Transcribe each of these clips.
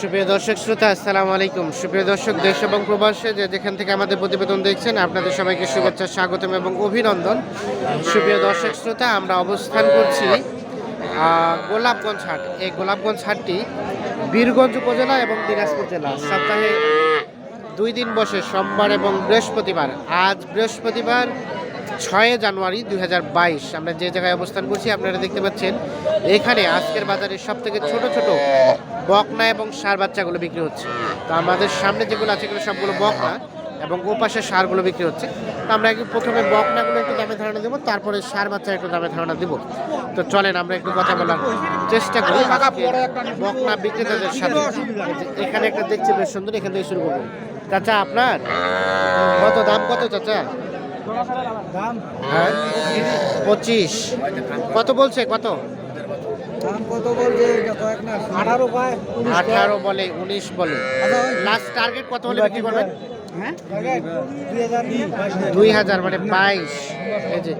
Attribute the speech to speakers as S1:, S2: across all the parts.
S1: সুপ্রিয় দর্শক শ্রোতা, আসসালামু আলাইকুম। সুপ্রিয় দর্শক, দেশ এবং প্রবাসে যে যেখান থেকে আমাদের প্রতিবেদন দেখছেন, আপনাদের সবাইকে শুভেচ্ছা, স্বাগতম এবং অভিনন্দন। সুপ্রিয় দর্শক শ্রোতা, আমরা অবস্থান করছি গোলাপগঞ্জ হাট। এই গোলাপগঞ্জ হাটটি বীরগঞ্জ উপজেলা এবং দিনাজপুর জেলা। সপ্তাহে দুই দিন বসে, সোমবার এবং বৃহস্পতিবার। আজ বৃহস্পতিবার ছয় জানুয়ারি দুই হাজার বাইশ। আমরা যে জায়গায় অবস্থান করছি, আপনারা দেখতে পাচ্ছেন, এখানে আজকের বাজারে সব থেকে ছোট ছোট বকনা এবং সার বাচ্চাগুলো বিক্রি হচ্ছে। তো আমাদের সামনে যেগুলো আছে, এগুলো সবগুলো বকনা এবং ও পাশে সারগুলো বিক্রি হচ্ছে। তো আমরা একটু প্রথমে বকনাগুলো একটু দামে ধারণা দেবো, তারপরে সার বাচ্চা একটু দামে ধারণা দেবো। তো চলেন, আমরা একটু কথা বলার চেষ্টা করি বকনা বিক্রেতাদের সাথে। এখানে একটা দেখছি, বেশ সুন্দর, এখান থেকে শুরু করব। চাচা, আপনার? কত দাম, কত চাচা? হ্যাঁ। পঁচিশ। কত বলছে? কত?
S2: আঠারো
S1: বলে উনিশ বলে।
S2: আচ্ছা,
S1: লাস্ট টার্গেট কত হলে বিক্রি করবেন?
S2: হ্যাঁ? দুই হাজার
S1: মানে বাইশ। এই যে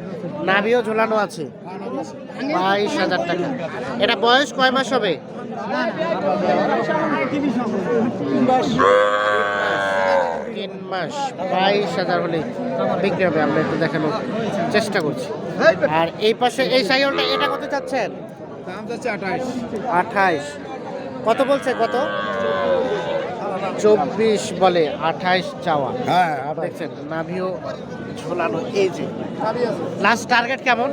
S1: নাভিও ঝোলানো আছে। বাইশ হাজার টাকা। এটা বয়স কয় মাস হবে? মাস বাইশ হাজার হলে বিক্রি হবে। আমরা একটু দেখানোর চেষ্টা করছি। আর এই পাশে এই সাইকেলটা এটা কত চাচ্ছেন?
S2: দাম যাচ্ছে আঠাইশ।
S1: আঠাইশ। কত বলছে? কত? চব্বিশ বলে আঠাইশ চাওয়া।
S2: হ্যাঁ
S1: দেখছেন নাভিও ঝোলানো এই যে। লাস্ট টার্গেট কেমন?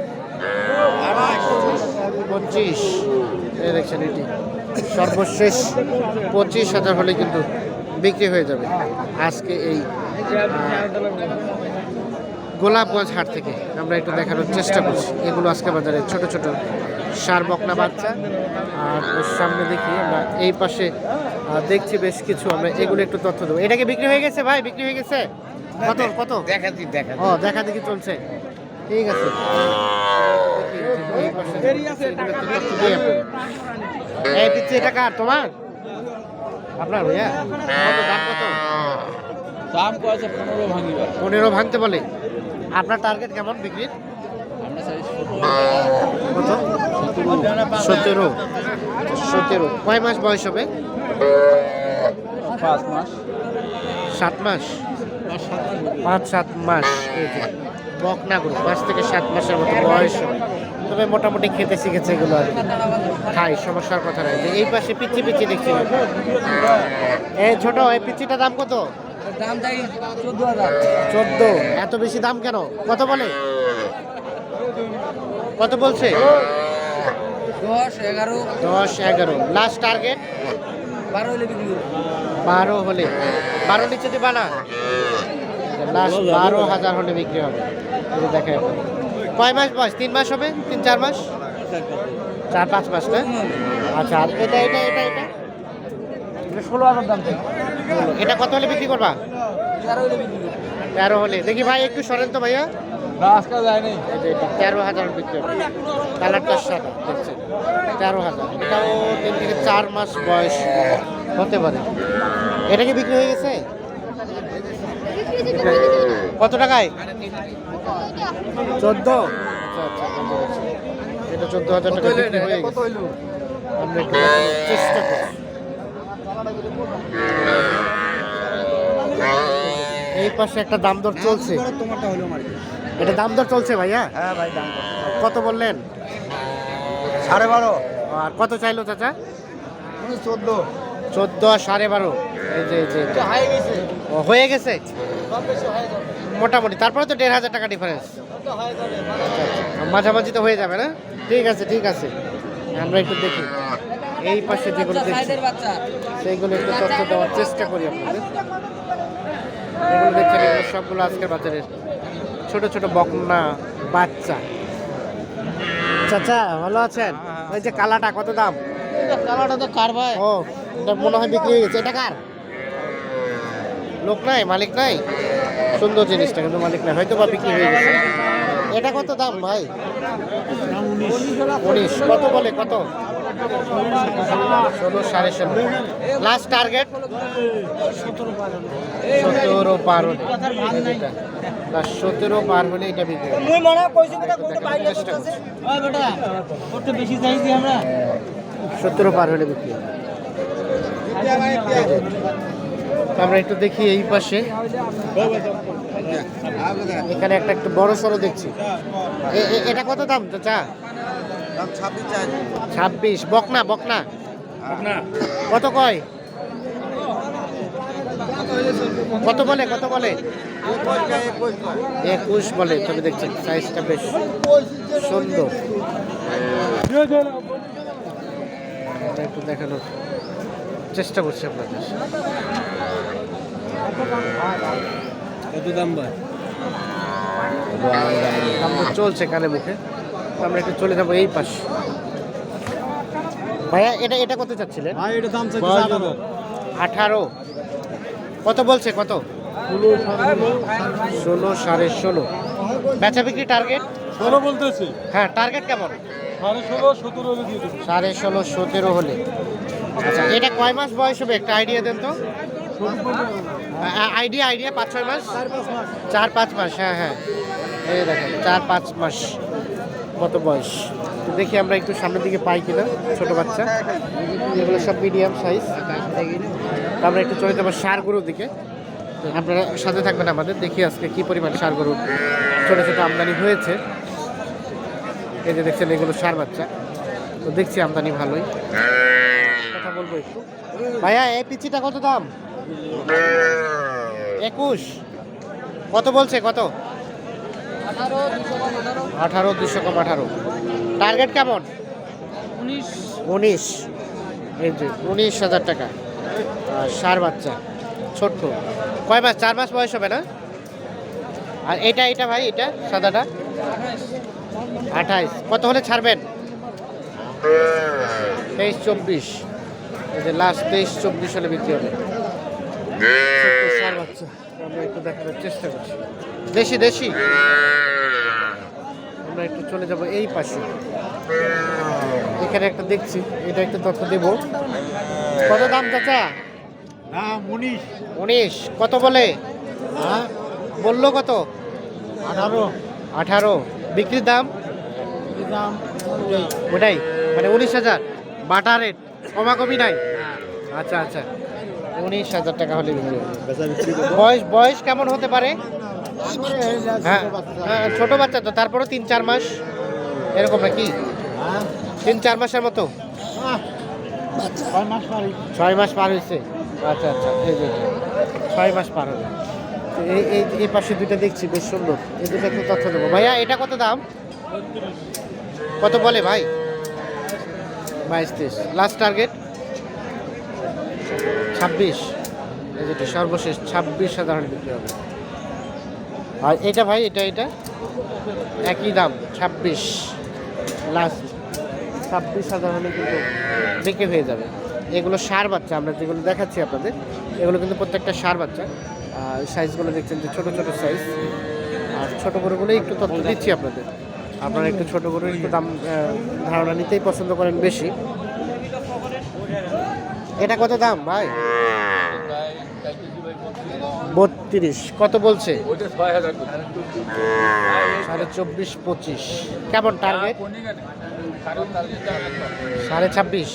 S1: পঁচিশ। দেখছেন এটি সর্বশেষ পঁচিশ হাজার হলে কিন্তু বিক্রি হয়ে যাবে আজকে এই গোলাপগঞ্জ হাট থেকে আমরা একটু দেখানোর চেষ্টা করছি এগুলো আজকে বাজারে ছোট ছোট সার বকনা বাচ্চা আর ওর সামনে দেখি আমরা এই পাশে দেখছি বেশ কিছু আমরা এগুলো একটু তথ্য দেবো এটা কি বিক্রি হয়ে গেছে ভাই বিক্রি হয়ে গেছে কত কত
S2: দেখা দেখা
S1: ও দেখা দেখি চলছে ঠিক আছে এই পাশে। এই কার তোমার আপনার ভাইয়া দাম কত?
S2: দাম কয়েছে পনেরো ভাঙিবার।
S1: পনেরো ভাঙতে বলে। আপনার টার্গেট কেমন বিক্রির? সতেরো। সতেরো। কয় মাস বয়স হবে?
S2: পাঁচ মাস।
S1: সাত মাস? পাঁচ সাত মাস। বকনা গরু পাঁচ থেকে সাত মাসের মতো বয়স হবে। তবে মোটামুটি খেতে শিখেছে এগুলো আর। খাই সমস্যার কথা নাই। যে এই পাশে পিচ্ছি পিচ্ছি দেখছি। এই ছোট এই পিচ্ছিটার দাম কত?
S2: দাম চাই চোদ্দ হাজার।
S1: চোদ্দ। এত বেশি দাম কেন? কত বলে? কত বলছে?
S2: দশ এগারো।
S1: দশ এগারো। লাস্ট টার্গেট
S2: বারো হলে বিক্রি
S1: বারো হলে। বারো নিচে দিবা না লাস্ট বারো হাজার হলে বিক্রি হবে। দেখেন। কয় মাস বয়স? তিন মাস হবে? তিন চার মাস? চার পাঁচ মাস না? আচ্ছা আর এটা এটা এটা এটা?
S2: ষোলো হাজার দাম
S1: এটা কত হলে বিক্রি করবা?
S2: তেরো হলে
S1: দেখি ভাই একটু সরেন তো ভাইয়া। তেরো হাজার বিক্রি হবে। কালারটা সাদা দেখছেন? তেরো হাজার। এটাও তিন থেকে চার মাস বয়স হতে পারে। এটা কি বিক্রি হয়ে গেছে? কত টাকায়? চোদ্দ? আচ্ছা আচ্ছা। এটা চোদ্দ হাজার টাকা বিক্রি হয়ে গেছে। আমরা একটু চেষ্টা করছি এই পাশে একটা দাম দর চলছে। এটা দাম দর চলছে ভাইয়া?
S2: হ্যাঁ ভাই দাম
S1: কত বললেন?
S2: সাড়ে বারো।
S1: আর কত চাইলো চাচা?
S2: চোদ্দ।
S1: চোদ্দ আর সাড়ে বারো। এই যে।
S2: হয়ে গেছে।
S1: হয়ে
S2: হয়ে
S1: মোটামুটি। তারপরে তো দেড় হাজার টাকা ডিফারেন্স মাঝামাঝি তো হয়ে যাবে না? ঠিক আছে ঠিক আছে। আমরা একটু দেখি। এই পাশে যেগুলো দেখছি সেইগুলো একটু তথ্য দেওয়ার চেষ্টা করি আপনাদের। এগুলো দেখছেন এগুলো সবগুলো আজকের বাজারের ছোট ছোট বকনা বাচ্চা। চাচা ভালো আছেন? ওই যে কালাটা কত দাম?
S2: কালারটা তো কার ভাই?
S1: ও এটা মনে হয় বিক্রি হয়ে গেছে। এটা কার? লোক নাই মালিক নাই? সুন্দর জিনিসটা কিন্তু মালিক নাই হয়তো বা বিক্রি হয়ে গেছে। এটা কত দাম ভাই? উনিশ। কত বলে কত? ষোলো সাড়ে ষোলো। লাস্ট টার্গেট সতেরো পার হলে। লাস্ট সতেরো পার হলে এটা বিক্রি
S2: মনে আমরা।
S1: সতেরো পার হলে বিক্রি হবে। তো আমরা একটু দেখি এই পাশে। এখানে একটা একটু বড় সড়ো দেখছি। এটা কত দাম তো
S2: চা ছাব্বিশ
S1: বকনা বকনা? কত কয়? কত বলে কত বলে? একুশ বলে তবে দেখছেন সাইজটা বেশ সুন্দর। একটু দেখানোর চেষ্টা করছি আপনাদের।
S2: কত দাম
S1: চলছে কানে মুখে। তো আমরা একটু চলে যাব এই পাশ। ভাইয়া এটা এটা কত চাচ্ছিলেন?
S2: ভাই এটা দাম
S1: আঠারো। কত বলছে কত? ষোলো সাড়ে ষোলো। বেচা বিক্রি টার্গেট
S2: ষোলো বলতেছি।
S1: হ্যাঁ টার্গেট কেমন?
S2: সাড়ে ষোলো সতেরো
S1: সাড়ে ষোলো সতেরো হলে। আচ্ছা এটা কয় মাস বয়স হবে? একটা আইডিয়া দেন তো। আইডিয়া আইডিয়া পাঁচ ছয় মাস? চার পাঁচ মাস। হ্যাঁ হ্যাঁ। এই দেখেন চার পাঁচ মাস কত বয়স। তো দেখি আমরা একটু সামনের দিকে পাই কিনা ছোট বাচ্চা। এগুলো সব মিডিয়াম সাইজ আমরা একটু চলে যাব সার গরুর দিকে। আপনারা সাথে থাকবেন আমাদের দেখি আজকে কি পরিমাণ সার গরু ছোটো ছোটো আমদানি হয়েছে। এই যে দেখছেন এগুলো সার বাচ্চা। তো দেখছি আমদানি ভালোই। বলব একটু? ভাইয়া এই পিচিটা কত দাম? একুশ। কত বলছে কত? আঠারো দুশো কম আঠারো। টার্গেট কেমন?
S2: উনিশ।
S1: উনিশ। এই যে উনিশ হাজার টাকা। আর সার বাচ্চা ছোট্ট। কয় মাস চার মাস বয়স হবে না? আর এটা এটা ভাই এটা সাদাটা? আঠাইশ। কত হলে ছাড়বেন? তেইশ চব্বিশ। এই যে লাস্ট তেইশ চব্বিশ হলে বিক্রি হবে। আমরা একটু দেখানোর চেষ্টা করছি। দেশি দেশি? আমরা একটু চলে যাব এই পাশে। এখানে একটা দেখছি এটা একটা তথ্য দেব। কত দাম চাচা?
S2: দাম উনিশ।
S1: উনিশ কত বলে?
S2: হ্যাঁ?
S1: বলল কত?
S2: আঠারো।
S1: আঠারো। বিক্রির দাম?
S2: দাম
S1: ওটাই মানে উনিশ হাজার। বাটা রেট। কমাকমি নাই? আচ্ছা আচ্ছা। উনিশ হাজার টাকা হলে বয়স বয়স কেমন হতে পারে? হ্যাঁ হ্যাঁ ছোট বাচ্চা তো তারপরে তিন চার মাস? এরকম নাকি? তিন চার মাসের মতো?
S2: ছয় মাস
S1: ছয় মাস পার হয়েছে? আচ্ছা আচ্ছা এই যে ছয় মাস পার হলো। এই এই এই পাশে দুইটা দেখছি বেশ সুন্দর। এই দুটো একটু তথ্য দেবো। ভাইয়া এটা কত দাম? কত বলে ভাই? বাইশ তেইশ লাস্ট টার্গেট ছাব্বিশ। যেটা সর্বশেষ ছাব্বিশ হাজার বিক্রি হবে। আর এটা ভাই এটা এটা? একই দাম ছাব্বিশ। লাস্ট ছাব্বিশ হাজার হলে কিন্তু বিক্রি হয়ে যাবে। এগুলো সার বাচ্চা আমরা যেগুলো দেখাচ্ছি আপনাদের এগুলো কিন্তু প্রত্যেকটা সার বাচ্চা। আর সাইজগুলো দেখছেন যে ছোটো ছোটো সাইজ আর ছোটো গরুগুলোই একটু তথ্য দিচ্ছি আপনাদের। আপনারা একটু ছোটো করে একটু দাম ধারণা নিতেই পছন্দ করেন বেশি। এটা কত দাম, ভাই? বত্রিশ। কত বলছে? সাড়ে চব্বিশ পঁচিশ। কেমন টার্গেট সাড়ে ছাব্বিশ।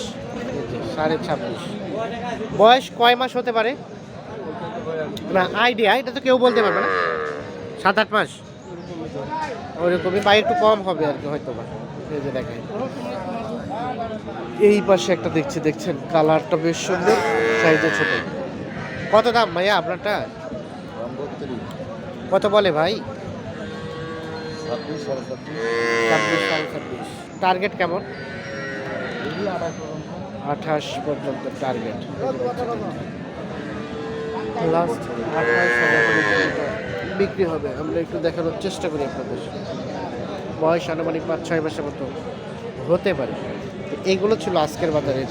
S1: সাড়ে ছাব্বিশ। বয়স কয় মাস হতে পারে? না আইডিয়া এটা তো কেউ বলতে পারবে না। সাত আট মাস। ওইরকমই বা একটু কম হবে আর কি হয়তো বা এই যে দেখেন। এই পাশে একটা দেখছি দেখছেন? কালারটা বেশ সুন্দর সাইজে ছোট। কত দাম ভাইয়া আপনারটা? কত বলে ভাই? টার্গেট কেমন? আঠাশ পর্যন্ত টার্গেট লাস্ট আঠাশ বিক্রি হবে। আমরা একটু দেখানোর চেষ্টা করি আপনাদের। বয়স আনুমানিক পাঁচ, ছয় মাসের মতো হতে পারে। এইগুলো ছিল আজকের বাজারের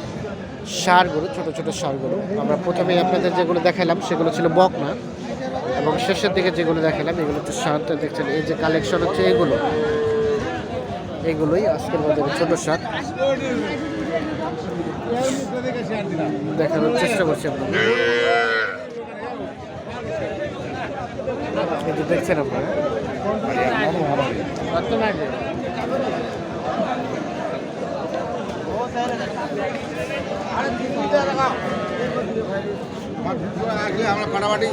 S1: সারগুলো, ছোট ছোট সারগুলো। আমরা প্রথমে আপনাদের যেগুলো দেখালাম সেগুলো ছিল বকনা। এবং শেষের দিকে যেগুলো দেখালাম এগুলো হচ্ছে সার তো দেখছেন। এই যে কালেকশন হচ্ছে এগুলো। এগুলোই আজকের বাজারে ছোট সার। দেখানোর চেষ্টা করছি আপনাদের। যে দেখছেন আপনারা।
S2: আমরা ফাটাফাটি